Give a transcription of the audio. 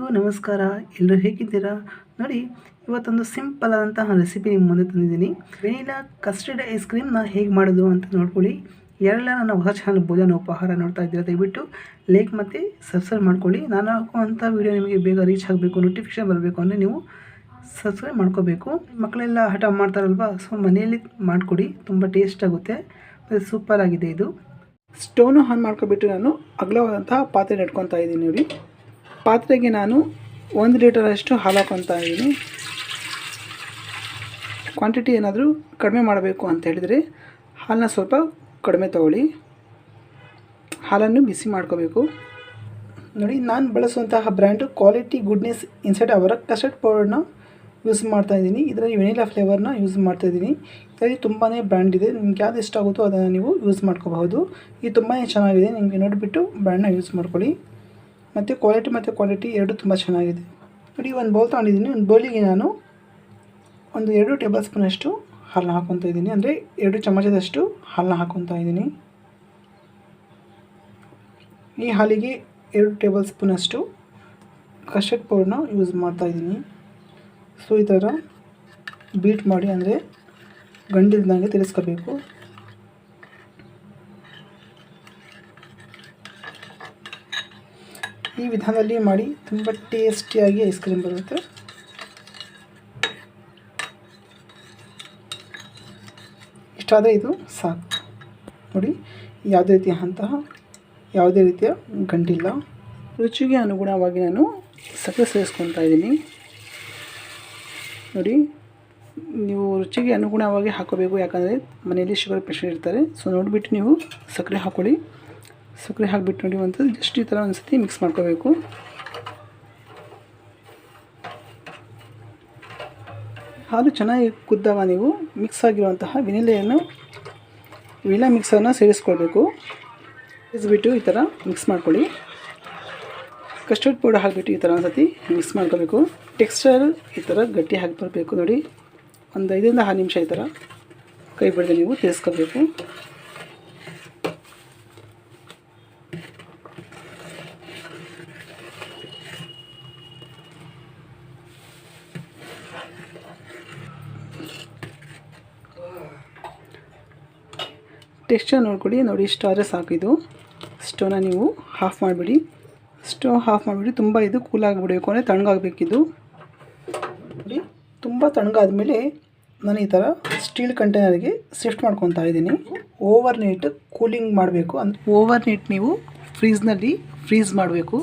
ಎಲ್ಲರಿಗೂ ನಮಸ್ಕಾರ. ಎಲ್ಲರೂ ಹೇಗಿದ್ದೀರಾ? ನೋಡಿ, ಇವತ್ತೊಂದು ಸಿಂಪಲ್ ಆದಂತಹ ರೆಸಿಪಿ ನಿಮ್ಮ ಮುಂದೆ ತಂದಿದ್ದೀನಿ. ವೆನಿಲಾ ಕಸ್ಟರ್ಡ್ ಐಸ್ ಕ್ರೀಮ್ನ ಹೇಗೆ ಮಾಡೋದು ಅಂತ ನೋಡ್ಕೊಳ್ಳಿ. ಯಾರೆಲ್ಲ ನನ್ನ ಹೊಸ ಚಾನಲ್ ಭೋಜನ ಉಪಹಾರ ನೋಡ್ತಾ ಇದ್ದೀರಾ, ದಯವಿಟ್ಟು ಲೈಕ್ ಮತ್ತು ಸಬ್ಸ್ಕ್ರೈಬ್ ಮಾಡ್ಕೊಳ್ಳಿ. ನಾನು ಹಾಕುವಂಥ ವೀಡಿಯೋ ನಿಮಗೆ ಬೇಗ ರೀಚ್ ಆಗಬೇಕು ನೋಟಿಫಿಕೇಶನ್ ಬರಬೇಕು ಅಂದರೆ ನೀವು ಸಬ್ಸ್ಕ್ರೈಬ್ ಮಾಡ್ಕೋಬೇಕು. ಮಕ್ಕಳೆಲ್ಲ ಹಠ ಮಾಡ್ತಾರಲ್ವ? ಸೊ ಮನೆಯಲ್ಲಿ ಮಾಡಿಕೊಡಿ. ತುಂಬ ಟೇಸ್ಟ್ ಆಗುತ್ತೆ. ಸೂಪರ್ ಆಗಿದೆ ಇದು. ಸ್ಟೋನು ಆನ್ ಮಾಡ್ಕೊಬಿಟ್ಟು ನಾನು ಅಗಲವಾದಂತಹ ಪಾತ್ರೆ ಇಟ್ಕೊತಾ ಇದ್ದೀನಿ ನೋಡಿ. ಪಾತ್ರೆಗೆ ನಾನು ಒಂದು ಲೀಟರಷ್ಟು ಹಾಲು ಹಾಕೊತಾ ಇದ್ದೀನಿ. ಕ್ವಾಂಟಿಟಿ ಏನಾದರೂ ಕಡಿಮೆ ಮಾಡಬೇಕು ಅಂತ ಹೇಳಿದರೆ ಹಾಲನ್ನ ಸ್ವಲ್ಪ ಕಡಿಮೆ ತಗೊಳ್ಳಿ. ಹಾಲನ್ನು ಬಿಸಿ ಮಾಡ್ಕೋಬೇಕು. ನೋಡಿ, ನಾನು ಬಳಸುವಂತಹ ಬ್ರ್ಯಾಂಡು ಕ್ವಾಲಿಟಿ ಗುಡ್ನೆಸ್ ಇನ್ಸೈಡ್ ಅವರ ಕಸ್ಟರ್ಡ್ ಪೌಡರ್ನ ಯೂಸ್ ಮಾಡ್ತಾ ಇದ್ದೀನಿ. ಇದರಲ್ಲಿ ವೆನಿಲಾ ಫ್ಲೇವರ್ನ ಯೂಸ್ ಮಾಡ್ತಾ ಇದ್ದೀನಿ. ಇದರಲ್ಲಿ ತುಂಬಾ ಬ್ರ್ಯಾಂಡ್ ಇದೆ. ನಿಮ್ಗೆ ಯಾವ್ದು ಇಷ್ಟ ಆಗುತ್ತೋ ಅದನ್ನು ನೀವು ಯೂಸ್ ಮಾಡ್ಕೋಬಹುದು. ಇದು ತುಂಬಾ ಚೆನ್ನಾಗಿದೆ. ನಿಮಗೆ ನೋಡಿಬಿಟ್ಟು ಬ್ರ್ಯಾಂಡ್ನ ಯೂಸ್ ಮಾಡ್ಕೊಳ್ಳಿ. ಮತ್ತು ಕ್ವಾಲಿಟಿ ಮತ್ತು ಕ್ವಾಲಿಟಿ ಎರಡು ತುಂಬ ಚೆನ್ನಾಗಿದೆ. ನೋಡಿ ಒಂದು ಬೌಲ್ ತೊಗೊಂಡಿದ್ದೀನಿ. ಒಂದು ಬೌಲಿಗೆ ನಾನು ಒಂದು ಎರಡು ಟೇಬಲ್ ಸ್ಪೂನಷ್ಟು ಹಾಲನ್ನ ಹಾಕ್ಕೊತಾ ಇದ್ದೀನಿ. ಅಂದರೆ ಎರಡು ಚಮಚದಷ್ಟು ಹಾಲನ್ನ ಹಾಕ್ಕೊತಾ ಇದ್ದೀನಿ. ಈ ಹಾಲಿಗೆ ಎರಡು ಟೇಬಲ್ ಸ್ಪೂನಷ್ಟು ಕಸ್ಟರ್ಡ್ ಪೌಡ್ರನ್ನ ಯೂಸ್ ಮಾಡ್ತಾ ಇದ್ದೀನಿ. ಸೊ ಈ ಥರ ಬೀಟ್ ಮಾಡಿ, ಅಂದರೆ ಗಂಡಿಲ್ದಂಗೆ ತಿರ್ಸ್ಕೋಬೇಕು. ಈ ವಿಧಾನದಲ್ಲಿ ಮಾಡಿ ತುಂಬ ಟೇಸ್ಟಿಯಾಗಿ ಐಸ್ ಕ್ರೀಮ್ ಬರುತ್ತೆ. ಇಷ್ಟಾದರೆ ಇದು ಸಾಕು. ನೋಡಿ, ಯಾವುದೇ ರೀತಿಯ ಅಂತಹ ಯಾವುದೇ ರೀತಿಯ ಗಂಟಿಲ್ಲ ರುಚಿಗೆ ಅನುಗುಣವಾಗಿ ನಾನು ಸಕ್ಕರೆ ಸೇರಿಸ್ಕೊತಾ ಇದ್ದೀನಿ. ನೋಡಿ, ನೀವು ರುಚಿಗೆ ಅನುಗುಣವಾಗಿ ಹಾಕೋಬೇಕು, ಯಾಕಂದರೆ ಮನೆಯಲ್ಲಿ ಶುಗರ್ ಪೇಷಂಟ್ ಇರ್ತಾರೆ. ಸೊ, ನೋಡಿಬಿಟ್ಟು ನೀವು ಸಕ್ಕರೆ ಹಾಕ್ಕೊಳ್ಳಿ ಸಕ್ಕರೆ ಹಾಕಿಬಿಟ್ಟು ನೋಡಿ ಒಂದು ಜಸ್ಟ್ ಈ ಥರ ಒಂದು ಸತಿ ಮಿಕ್ಸ್ ಮಾಡ್ಕೋಬೇಕು. ಹಾಲು ಚೆನ್ನಾಗಿ ಕುದ್ದಾಗ ನೀವು ಮಿಕ್ಸ್ ಆಗಿರುವಂತಹ ವಿನಿಲೆಯನ್ನು, ವಿನಿಲಾ ಮಿಕ್ಸರ್ನ ಸೇರಿಸ್ಕೊಳ್ಬೇಕು. ಸೇರಿಸ್ಬಿಟ್ಟು ಈ ಥರ ಮಿಕ್ಸ್ ಮಾಡ್ಕೊಳ್ಳಿ. ಕಸ್ಟರ್ಡ್ ಪೌಡರ್ ಹಾಕಿಬಿಟ್ಟು ಈ ಥರ ಒಂದು ಸತಿ ಮಿಕ್ಸ್ ಮಾಡ್ಕೋಬೇಕು. ಟೆಕ್ಸ್ಚರ್ ಈ ಥರ ಗಟ್ಟಿ ಹಾಕಿ ಬರಬೇಕು ನೋಡಿ. ಒಂದು ಐದರಿಂದ ಆರು ನಿಮಿಷ ಈ ಥರ ಕೈ ಬಿಡದೆ ನೀವು ತಿರ್ಸ್ಕೋಬೇಕು ಟೆಕ್ಸ್ಚರ್ ನೋಡ್ಕೊಳ್ಳಿ ನೋಡಿ ಇಷ್ಟು ಸಾಕು ಇದು. ಸ್ಟೋವ್ನ ನೀವು ಹಾಫ್ ಮಾಡಿಬಿಡಿ. ಸ್ಟೋ ಹಾಫ್ ಮಾಡಿಬಿಡಿ ತುಂಬ ಇದು ಕೂಲ್ ಆಗಿಬಿಡಬೇಕು, ಅಂದರೆ ತಣ್ಣಗಾಗಬೇಕಿದು. ನೋಡಿ, ತುಂಬ ತಣ್ಣಗಾದ್ಮೇಲೆ ನಾನು ಈ ಥರ ಸ್ಟೀಲ್ ಕಂಟೈನರ್ಗೆ ಶಿಫ್ಟ್ ಮಾಡ್ಕೊತಾ ಇದ್ದೀನಿ. ಓವರ್ ನೈಟ್ ಕೂಲಿಂಗ್ ಮಾಡಬೇಕು. ಅಂದರೆ ಓವರ್ ನೈಟ್ ನೀವು ಫ್ರೀಜ್ನಲ್ಲಿ ಫ್ರೀಜ್ ಮಾಡಬೇಕು.